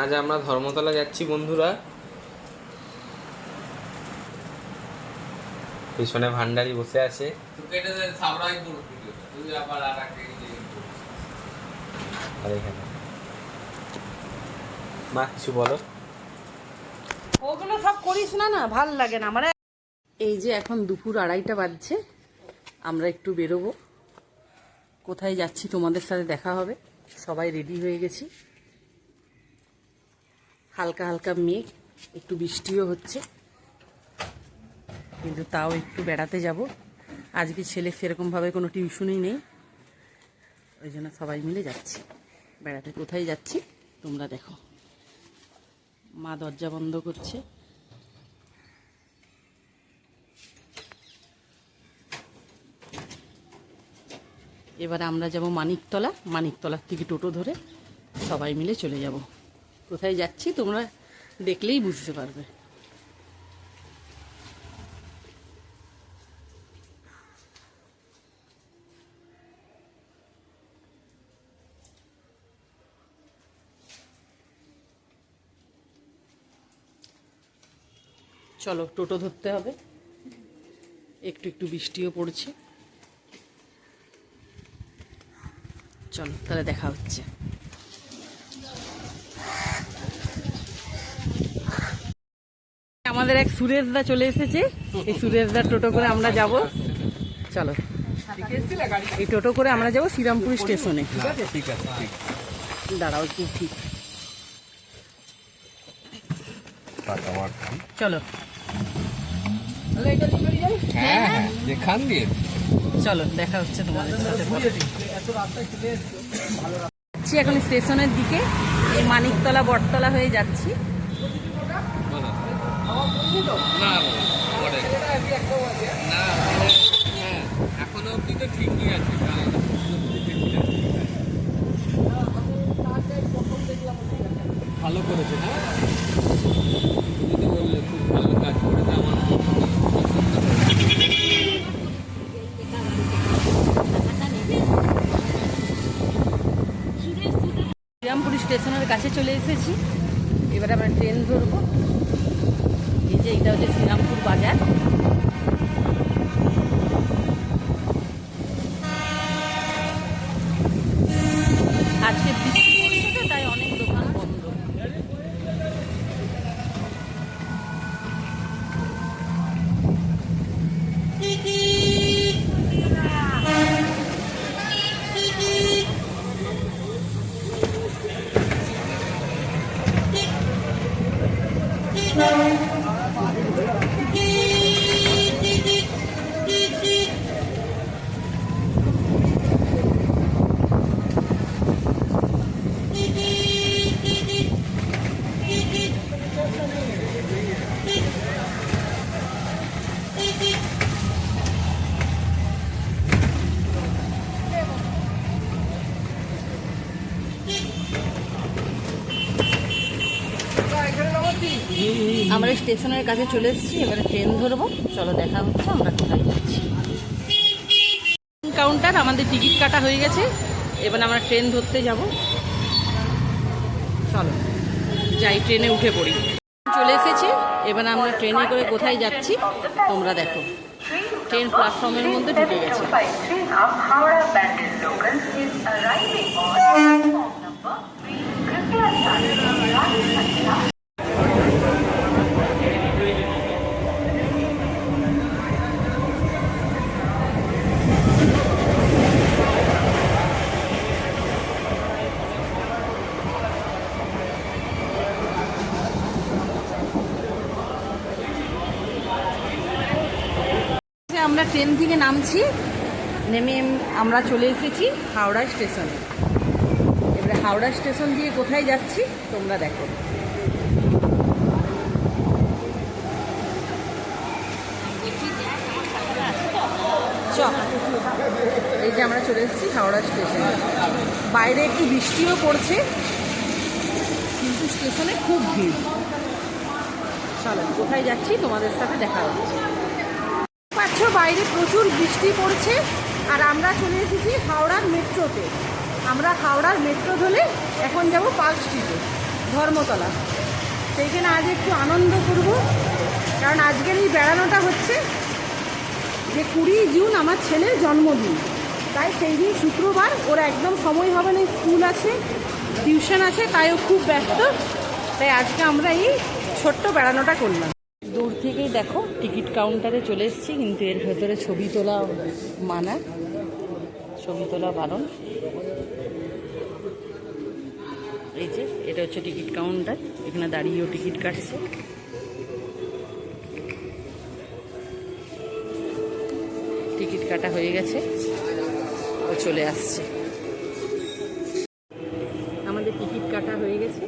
আজ আমরা ধর্মতলা যাচ্ছি, বন্ধুরা। পিছনে ভান্ডারি বসে আছে। মা কিছু বলো। ওগুলো সব করিস না না, ভালো লাগে না। আমার এই যে এখন দুপুর আড়াইটা বাজছে, আমরা একটু বেরোবো। কোথায় যাচ্ছি তোমাদের সাথে দেখা হবে। সবাই রেডি হয়ে গেছি। হালকা হালকা মেঘ, একটু বৃষ্টিও হচ্ছে। কিন্তু তাও একটু বেড়াতে যাব। আজকে ছেলে সেরকমভাবে কোনো টিউশনই নেই। ওই জন্য সবাই মিলে যাচ্ছি। বেড়াতে কোথায় যাচ্ছি, তোমরা দেখো। মা দরজা বন্ধ করছে। এবার আমরা যাব মানিকতলা। মানিকতলার থেকে টোটো ধরে সবাই মিলে চলে যাব। কোথায় যাচ্ছি তোমরা দেখলেই বুঝতে পারবে। চলো, টোটো ধরতে হবে। একটু একটু বৃষ্টিও পড়ছে। চলো, তাহলে দেখা হচ্ছে। আমাদের এক সুরেশদা চলে এসেছে। এই সুরেশদার টোটো করে আমরা যাব। চলো। এই টোটো করে আমরা যাব শ্রীরামপুর স্টেশনে। দাঁড়াও কি ঠিক। চলো। হ্যাঁ চলো, দেখা হচ্ছে তোমাদের সাথে এখন স্টেশনের দিকে। এই মানিকতলা বটতলা হয়ে যাচ্ছি। না না হ্যাঁ এখনও অব্দি তো ঠিকই আছে কারণ ভালো করেছে না তুমি তো বললে খুব ভালো কাজ করেছে আমার শ্রীরামপুর স্টেশনের কাছে চলে এসেছি এবার আমরা ট্রেন ধরবো এই যে এটা হচ্ছে শ্রীরামপুর বাজার আজকে বৃষ্টি পড়ছে তো তাই অনেক দোকান বন্ধ আমরা স্টেশনের কাছে চলে এসেছি, এবারে ট্রেন ধরবো। চলো দেখা হচ্ছে, আমরা কোথায় যাচ্ছি। কাউন্টার আমাদের টিকিট কাটা হয়ে গেছে। এবার আমরা ট্রেন ধরতে যাব। চলো, যাই ট্রেনে উঠে পড়ি। চলে এসেছি, এবার আমরা ট্রেনে করে কোথায় যাচ্ছি, তোমরা দেখো। ট্রেন প্ল্যাটফর্মের মধ্যে ঢুকে গেছে। থেকে নামছি, নেমে আমরা চলে এসেছি হাওড়া স্টেশনে। এবারে হাওড়া স্টেশন দিয়ে কোথায় যাচ্ছি, তোমরা দেখো। এই যে আমরা চলে এসেছি হাওড়া স্টেশনে। বাইরে একটু বৃষ্টিও পড়ছে, কিন্তু স্টেশনে খুব ভিড়। চলো, কোথায় যাচ্ছি তোমাদের সাথে দেখা হচ্ছে। বাইরে প্রচুর বৃষ্টি পড়ছে আর আমরা চলে এসেছি হাওড়ার মেট্রোতে। আমরা হাওড়ার মেট্রো ধরে এখন যাব পার্ক স্ট্রিটে, ধর্মতলা। সেইখানে আজ একটু আনন্দ করব, কারণ আজকের এই বেড়ানোটা হচ্ছে যে কুড়ি জুন আমার ছেলের জন্মদিন। তাই সেই দিন শুক্রবার ওর একদম সময় হবে না স্কুল আছে, টিউশন আছে, তাই ও খুব ব্যস্ত। তাই আজকে আমরা এই ছোট্ট বেড়ানোটা করলাম। দূর থেকেই দেখো, টিকিট কাউন্টারে চলে এসেছি, কিন্তু এর ভেতরে ছবি তোলা মানা। ছবি তোলা বারণ। এই যে, এটা হচ্ছে টিকিট কাউন্টার এখানে দাঁড়িয়েও টিকিট কাটছে। টিকিট কাটা হয়ে গেছে, ও চলে আসছে। আমাদের টিকিট কাটা হয়ে গেছে,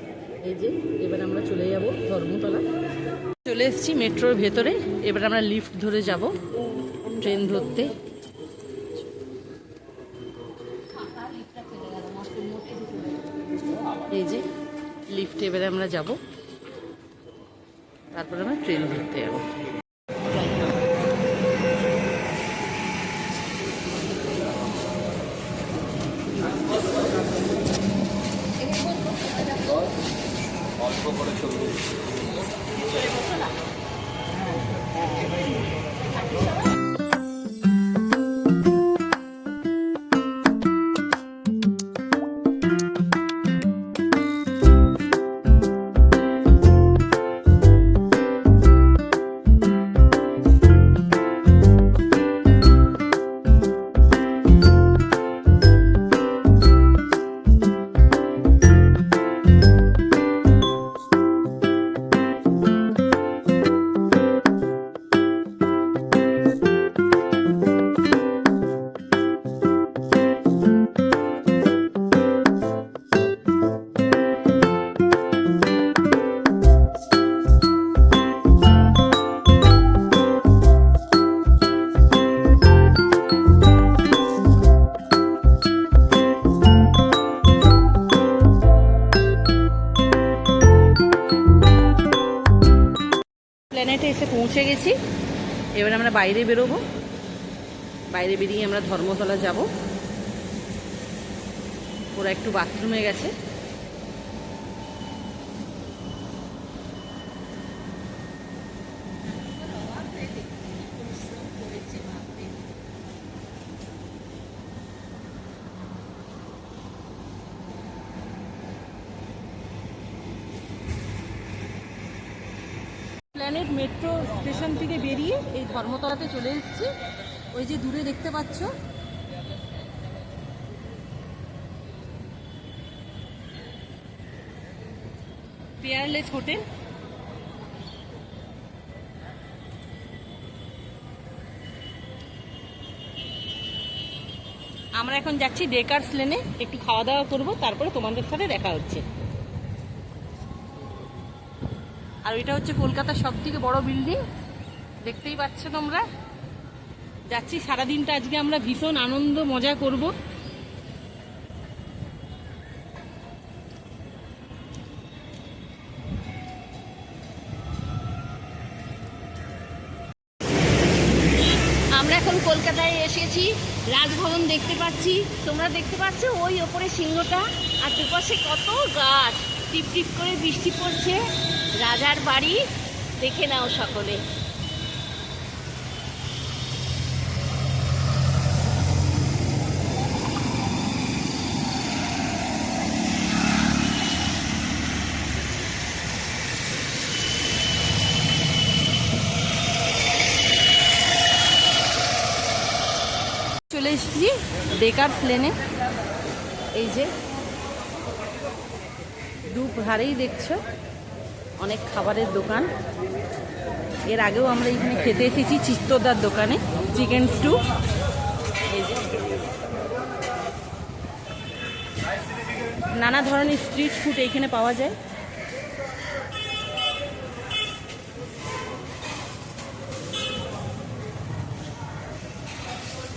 এই যে, এবার আমরা চলে যাব ধর্মতলা। চলে এসেছি মেট্রোর ভেতরে। এবার আমরা লিফট ধরে যাব ট্রেন ধরতে। এই যে লিফটে এবারে আমরা যাব। তারপরে আমরা ট্রেন ধরতে যাব। প্ল্যানেটে এসে পৌঁছে গেছি। এবার আমরা বাইরে বেরোবো। বাইরে বেরিয়ে আমরা ধর্মতলা যাব। ওরা একটু বাথরুমে গেছে। প্ল্যানেট মেট্রো স্টেশন থেকে বেরিয়ে এই ধর্মতলাতে চলে এসেছি। ওই যে দূরে দেখতে পাচ্ছ। Peerless hotel. আমরা এখন যাচ্ছি ডেকার্স লেনে। একটু খাওয়া দাওয়া করব, তারপরে তোমাদের সাথে দেখা হচ্ছে। আর এটা হচ্ছে কলকাতার সব থেকে বড় বিল্ডিং দেখতেই পাচ্ছ তোমরা। যাচ্ছি সারাদিনটা আজকে আমরা ভীষণ আনন্দ, মজা করব। আমরা এখন কলকাতায় এসেছি, রাজভবন দেখতে পাচ্ছি। তোমরা দেখতে পাচ্ছ ওই ওপরে সিংহটা, আর দুপাশে কত গাছ। টিপ টিপ করে বৃষ্টি পড়ছে। রাজার বাড়ি দেখে নাও সকলে। চলে এসেছি বেকার প্লেনে। এই যে দু ধারেই দেখছ। অনেক খাবারের দোকান। এর আগেও আমরা এখানে খেতে এসেছি চিত্তদার দোকানে, চিকেন স্টু। নানা ধরনের স্ট্রিট ফুড এইখানে পাওয়া যায়।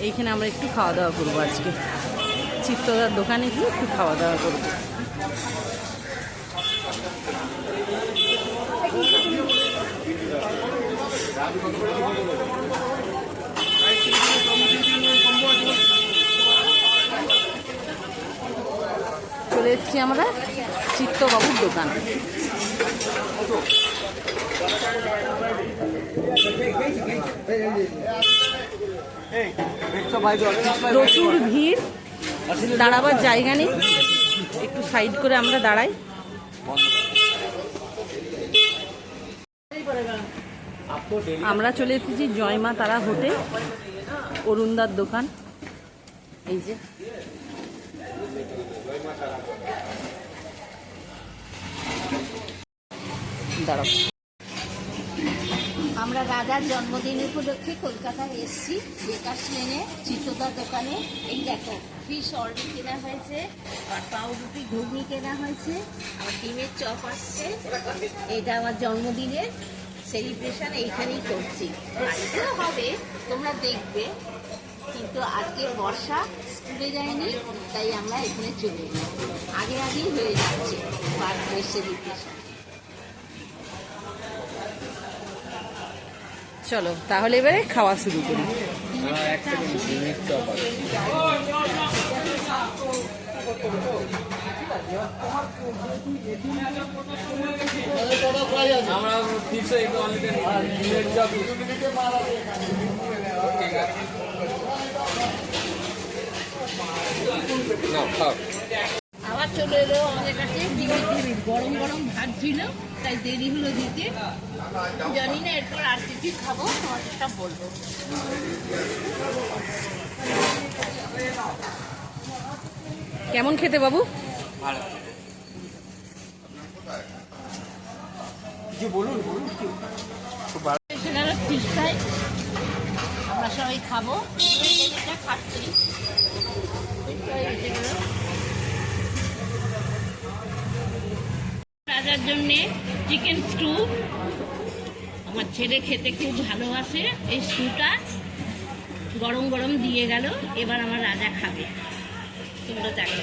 এইখানে আমরা একটু খাওয়া দাওয়া করব আজকে। চিত্তদার দোকানে গিয়ে একটু খাওয়া দাওয়া করব। চলে এসেছি আমরা চিত্তবাবুর দোকান। প্রচুর ভিড়, দাঁড়াবার জায়গা নেই। একটু সাইড করে আমরা দাঁড়াই। আমরা চলে এসেছি জয়মা তারা হোটেল, অরুণদার দোকান। এই যে। আমরা রাজার জন্মদিন উপলক্ষে কলকাতায় এসেছি। বেকার লেনে চিত্তদার দোকানে। এই দেখো ফিশ অলরেডি কেনা হয়েছে, আর পাউরুটি, ঘুগনি কেনা হয়েছে। আর ডিমের চপ আসছে। এটা আমার জন্মদিনের সেলিব্রেশন এইখানেই করছি। বাড়িতেও হবে তোমরা দেখবে। কিন্তু আজকে বর্ষা স্কুলে যায়নি তাই আমরা এখানে চলে এলাম। আগে আগেই হয়ে যাচ্ছে বার্থডে সেলিব্রেশন চলো তাহলে এবারে খাওয়া শুরু করি। এক সেকেন্ড ডিমের চপ আছে। আবার চলে এলো আমাদের কাছে ডিমের টেবিল গরম গরম ভাত ছিল, তাই দেরি হলো দিতে। জানি না এরপর আর কি কি খাব তোমাকে সব বলব। কেমন খেতে বাবু? ভালো। সেখানে ফিস ফ্রাই আমরা সবাই খাব। খাচ্ছি। রাজার জন্যে চিকেন স্টু আমার ছেলে খেতে খুব ভালোবাসে। এই স্টুটা গরম গরম দিয়ে গেল। এবার আমার রাজা খাবে। তোমরা দেখো।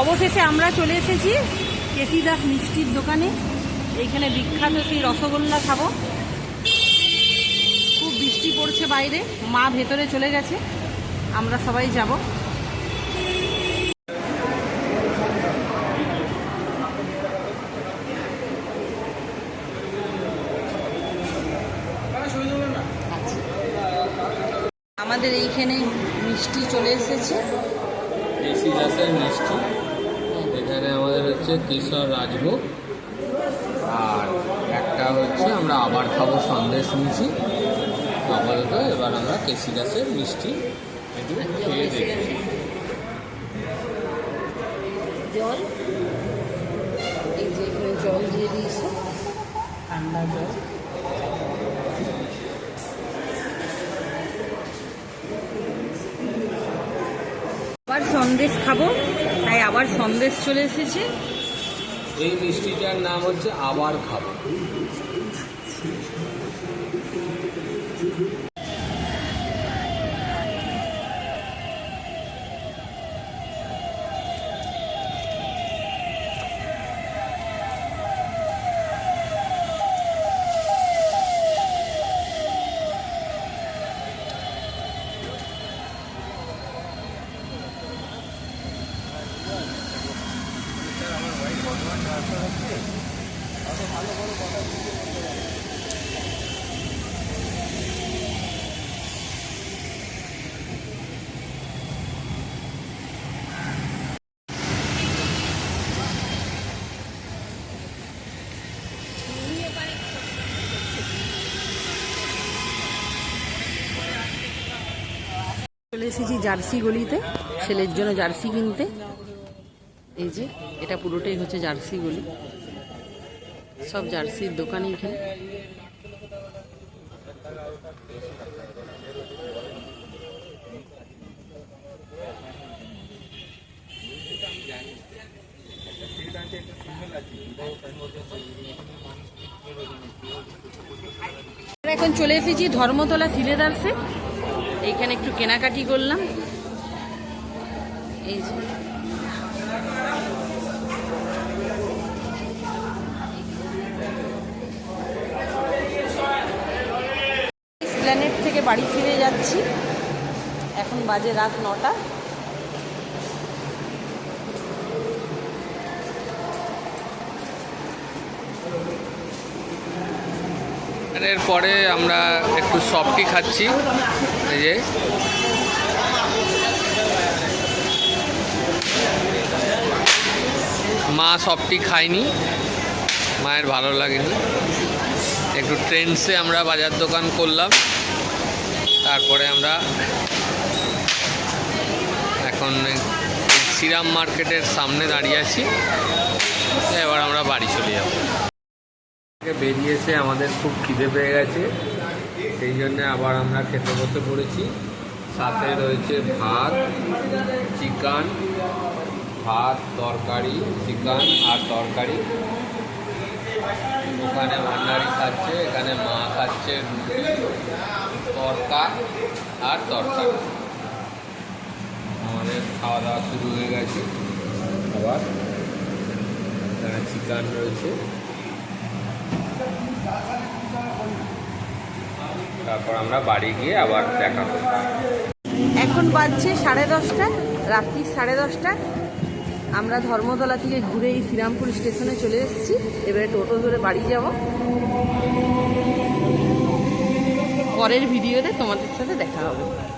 অবশেষে আমরা চলে এসেছি কেসি দাস মিষ্টির দোকানে। এইখানে বিখ্যাত সেই রসগোল্লা খাব। খুব বৃষ্টি পড়ছে বাইরে, মা ভেতরে চলে গেছে। আমরা সবাই যাব। আমাদের এইখানে মিষ্টি চলে এসেছে। মিষ্টি। এখানে আমাদের হচ্ছে কিশোর রাজভোগ। আর একটা হচ্ছে আমরা আবার খাব সন্দেশ নিয়েছি আপাতত এবার আমরা কেশি গাছের মিষ্টি একটু খেয়ে দেখি। জল? এই যে এখানে জল দিয়ে দিয়েছে। ঠান্ডা জল আবার সন্দেশ খাব তাই আবার সন্দেশ চলে এসেছে। এই মিষ্টিটার নাম হচ্ছে আবার খাব। চলে এসেছি জার্সি গলিতে, ছেলের জন্য জার্সি কিনতে। এই যে, এটা পুরোটাই হচ্ছে জার্সি গলি। সব জার্সির দোকান এখানে। এখন চলে এসেছি ধর্মতলা সিলেদার্সে। এইখানে একটু কেনাকাটি করলাম। এই যে। প্ল্যানেট থেকে বাড়ি ফিরে যাচ্ছি। এখন বাজে রাত নটা। এরপরে আমরা একটু সফটি খাচ্ছি। এই যে। মা সফটি খায়নি। মায়ের ভালো লাগেনি। একটু ট্রেন্ডসে আমরা বাজার দোকান করলাম। তারপরে আমরা এখন শ্রীরাম মার্কেটের সামনে দাঁড়িয়ে আছি। এবার আমরা বাড়ি চলে যাব। বেরিয়ে এসে আমাদের খুব খিদে পেয়ে গেছে। সেই জন্য আবার আমরা খেতে বসে পড়েছি। সাথে রয়েছে ভাত, চিকেন, ভাত, তরকারি, চিকেন আর তরকারি। ওখানে ভান্ডারি খাচ্ছে, এখানে মা খাচ্ছে রুটি তরকা আর তরকারি। আমাদের খাওয়া দাওয়া শুরু হয়ে গেছে। আবার এখানে চিকেন রয়েছে। তারপর আমরা বাড়ি গিয়ে আবার দেখা এখন বাজছে সাড়ে দশটা, রাত্রি সাড়ে দশটা। আমরা ধর্মতলা থেকে ঘুরে এই শ্রীরামপুর স্টেশনে চলে এসেছি। এবারে টোটো ধরে বাড়ি যাব। পরের ভিডিওতে তোমাদের সাথে দেখা হবে।